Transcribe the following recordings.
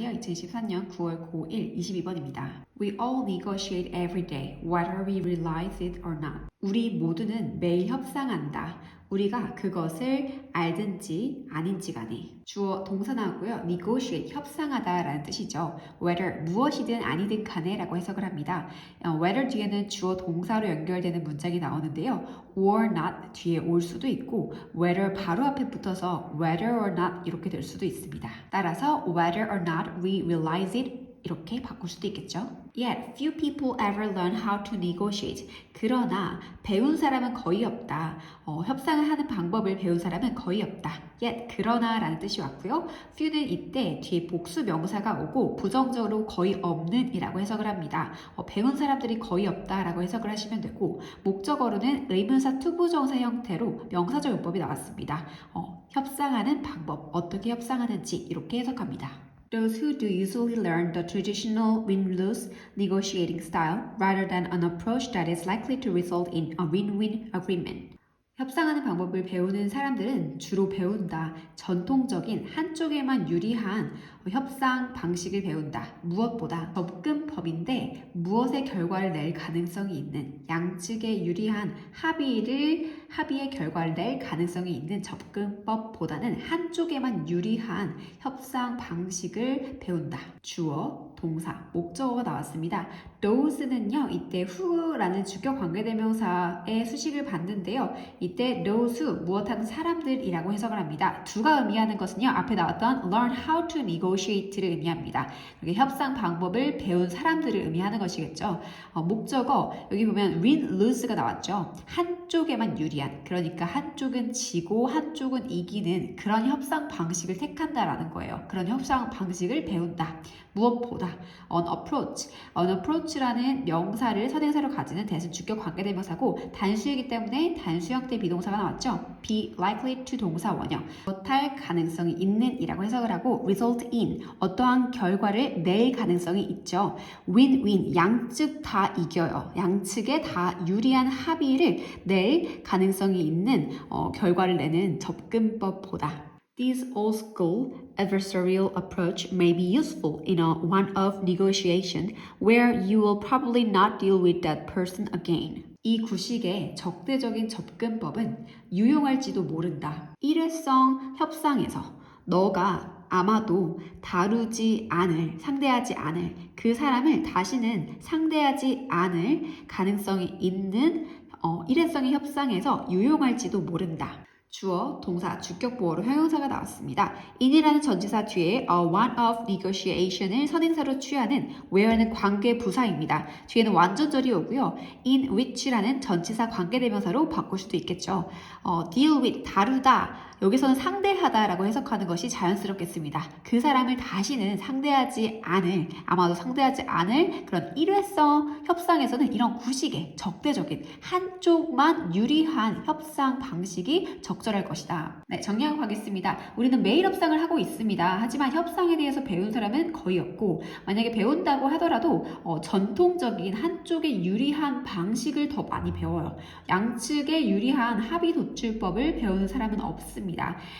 안녕하세요. 2014년 9월 9일 22번입니다. We all negotiate every day, whether we realize it or not. 우리 모두는 매일 협상한다. 우리가 그것을 알든지 아닌지 간에 주어 동사 나오고요. negotiate 협상하다 라는 뜻이죠. whether 무엇이든 아니든 간에 라고 해석을 합니다. 어, whether 뒤에는 주어 동사로 연결되는 문장이 나오는데요. or not 뒤에 올 수도 있고 whether 바로 앞에 붙어서 whether or not 이렇게 될 수도 있습니다. 따라서 whether or not we realize it 이렇게 바꿀 수도 있겠죠. Yet few people ever learn how to negotiate. 그러나 배운 사람은 거의 없다. 어, 협상을 하는 방법을 배운 사람은 거의 없다. Yet 그러나라는 뜻이 왔고요. few는 이때 뒤에 복수 명사가 오고 부정적으로 거의 없는이라고 해석을 합니다. 어, 배운 사람들이 거의 없다라고 해석을 하시면 되고 목적어로는 의문사 투부정사 형태로 명사적 용법이 나왔습니다. 어, 협상하는 방법, 어떻게 협상하는지 이렇게 해석합니다. Those who do usually learn the traditional win-lose negotiating style rather than an approach that is likely to result in a win-win agreement. 협상하는 방법을 배우는 사람들은 주로 배운다. 전통적인 한쪽에만 유리한 협상 방식을 배운다. 무엇보다 접근법인데 무엇의 결과를 낼 가능성이 있는 양측에 유리한 합의를 합의의 결과를 낼 가능성이 있는 접근법보다는 한쪽에만 유리한 협상 방식을 배운다. 주어, 동사, 목적어가 나왔습니다. Those는요, 이때 who라는 주격 관계대명사의 수식을 받는데요. 이때 those 무엇하는 사람들이라고 해석을 합니다. 두가 의미하는 것은요, 앞에 나왔던 learn how to negotiate를 의미합니다. 여기 협상 방법을 배운 사람들을 의미하는 것이겠죠. 어, 목적어 여기 보면 win lose가 나왔죠. 한쪽에만 유리한 그러니까 한쪽은 지고 한쪽은 이기는 그런 협상 방식을 택한다라는 거예요. 그런 협상 방식을 배운다. 무엇보다 on approach, on approach 라는 명사를 선행사로 가지는 대신 주격 관계대명사고 단수이기 때문에 단수 형태 비동사가 나왔죠. be likely to 동사 원형 못할 가능성이 있는 이라고 해석을 하고 result in 어떠한 결과를 낼 가능성이 있죠. win-win 양측 다 이겨요. 양측에 다 유리한 합의를 낼 가능성이 있는 어, 결과를 내는 접근법보다 This old school adversarial approach may be useful in a one off negotiation where you will probably not deal with that person again. 이 구식의 적대적인 접근법은 유용할지도 모른다. 일회성 협상에서 너가 아마도 다루지 않을, 상대하지 않을, 그 사람을 다시는 상대하지 않을 가능성이 있는 어, 일회성의 협상에서 유용할지도 모른다. 주어, 동사, 주격 보어로 형용사가 나왔습니다. in이라는 전치사 뒤에 a one-off negotiation을 선행사로 취하는 where는 관계 부사입니다. 뒤에는 완전절이 오고요. in which라는 전치사 관계대명사로 바꿀 수도 있겠죠. 어, deal with, 다루다. 여기서는 상대하다라고 해석하는 것이 자연스럽겠습니다. 그 사람을 다시는 상대하지 않을, 아마도 상대하지 않을 그런 일회성 협상에서는 이런 구식의 적대적인 한쪽만 유리한 협상 방식이 적절할 것이다. 네, 정리하고 가겠습니다. 우리는 매일 협상을 하고 있습니다. 하지만 협상에 대해서 배운 사람은 거의 없고, 만약에 배운다고 하더라도 어, 전통적인 한쪽에 유리한 방식을 더 많이 배워요. 양측에 유리한 합의 도출법을 배우는 사람은 없습니다.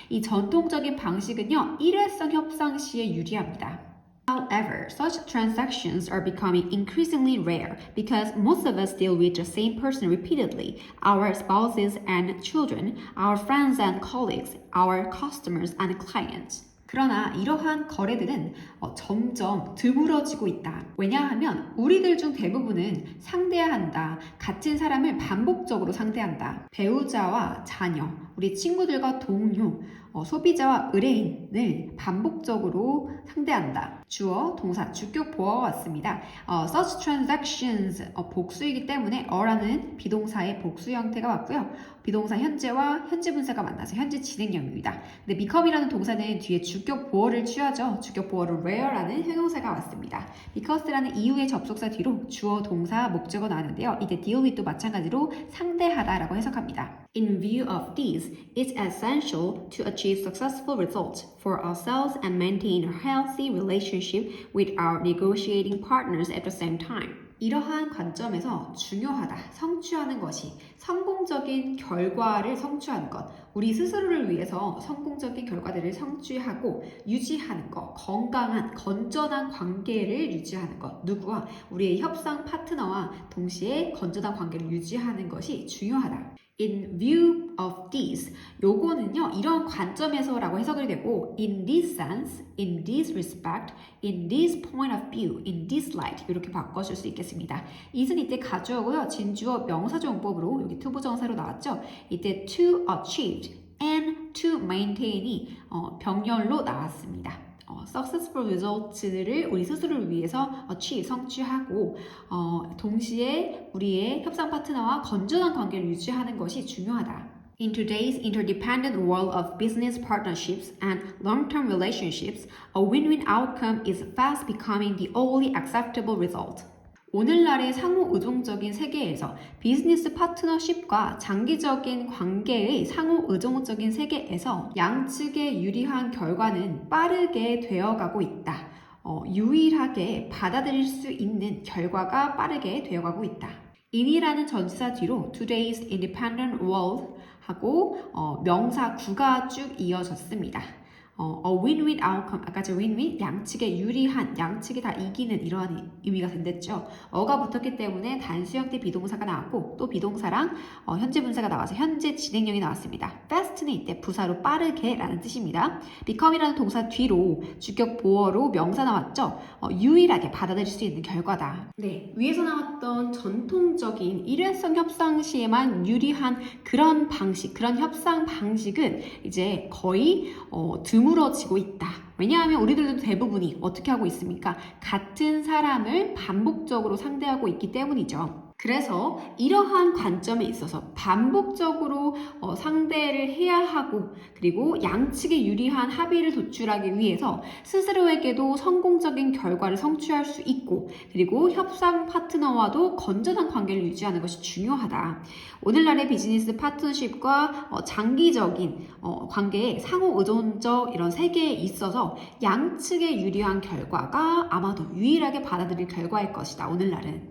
이 전통적인 방식은요, 일회성 협상 시에 유리합니다. However, such transactions are becoming increasingly rare because most of us deal with the same person repeatedly our spouses and children, our friends and colleagues, our customers and clients. 그러나 이러한 거래들은 어, 점점 드물어지고 있다. 왜냐하면 우리들 중 대부분은 상대해야 한다. 같은 사람을 반복적으로 상대한다. 배우자와 자녀, 우리 친구들과 동료, 어, 소비자와 의뢰인을 반복적으로 상대한다. 주어, 동사, 주격 보어가 왔습니다. 어, such transactions 어, 복수이기 때문에 어라는 비동사의 복수 형태가 왔고요. 비동사 현재와 현재 분사가 만나서 현재 진행형입니다. 근데 become이라는 동사는 뒤에 주격 보어를 취하죠. 주격 보어로 rare라는 형용사가 왔습니다. because라는 이후의 접속사 뒤로 주어, 동사, 목적어 나왔는데요. 이때 deal with도 마찬가지로 상대하다라고 해석합니다. In view of these, it's essential to achieve successful results for ourselves and maintain a healthy relationship with our negotiating partners at the same time. 이러한 관점에서 중요하다, 성취하는 것이 성공적인 결과를 성취하는 것, 우리 스스로를 위해서 성공적인 결과들을 성취하고 유지하는 것, 건강한, 건전한 관계를 유지하는 것, 누구와? 우리의 협상 파트너와 동시에 건전한 관계를 유지하는 것이 중요하다. In view of this, 요거는요, 이런 관점에서라고 해석이 되고, in this sense, in this respect, in this point of view, in this light, 이렇게 바꿔줄 수 있겠습니다. it은 이때 가주어고요, 진주어 명사조용법으로 여기 투부정사로 나왔죠. 이때 to achieve and to maintain이 어, 병렬로 나왔습니다. 어, successful results를 우리 스스로를 위해서 achieve, 성취하고 어, 동시에 우리의 협상 파트너와 건전한 관계를 유지하는 것이 중요하다. In today's interdependent world of business partnerships and long-term relationships, a win-win outcome is fast becoming the only acceptable result. 오늘날의 상호 의존적인 세계에서 비즈니스 파트너십과 장기적인 관계의 상호 의존적인 세계에서 양측의 유리한 결과는 빠르게 되어가고 있다. 어, 유일하게 받아들일 수 있는 결과가 빠르게 되어가고 있다. in이라는 전치사 뒤로 today's independent world 하고 어, 명사 구가 쭉 이어졌습니다. 어, a win-win outcome, 아까 저 win-win, 양측의 유리한, 양측이 다 이기는 이러한 의미가 된댔죠. 어가 붙었기 때문에 단수 형태 비동사가 나왔고 또 비동사랑 어, 현재 분사가 나와서 현재 진행형이 나왔습니다. fast는 이때 부사로 빠르게 라는 뜻입니다. become이라는 동사 뒤로 주격 보어로 명사 나왔죠. 어, 유일하게 받아들일 수 있는 결과다. 네, 위에서 나왔던 전통적인 일회성 협상 시에만 유리한 그런 방식, 그런 협상 방식은 이제 거의 어, 드 물어지고 있다. 왜냐하면 우리들도 대부분이 어떻게 하고 있습니까? 같은 사람을 반복적으로 상대하고 있기 때문이죠. 그래서 이러한 관점에 있어서 반복적으로 어, 상대를 해야 하고 그리고 양측의 유리한 합의를 도출하기 위해서 스스로에게도 성공적인 결과를 성취할 수 있고 그리고 협상 파트너와도 건전한 관계를 유지하는 것이 중요하다. 오늘날의 비즈니스 파트너십과 어, 장기적인 어, 관계의 상호 의존적 이런 세계에 있어서 양측의 유리한 결과가 아마도 유일하게 받아들일 결과일 것이다. 오늘날은.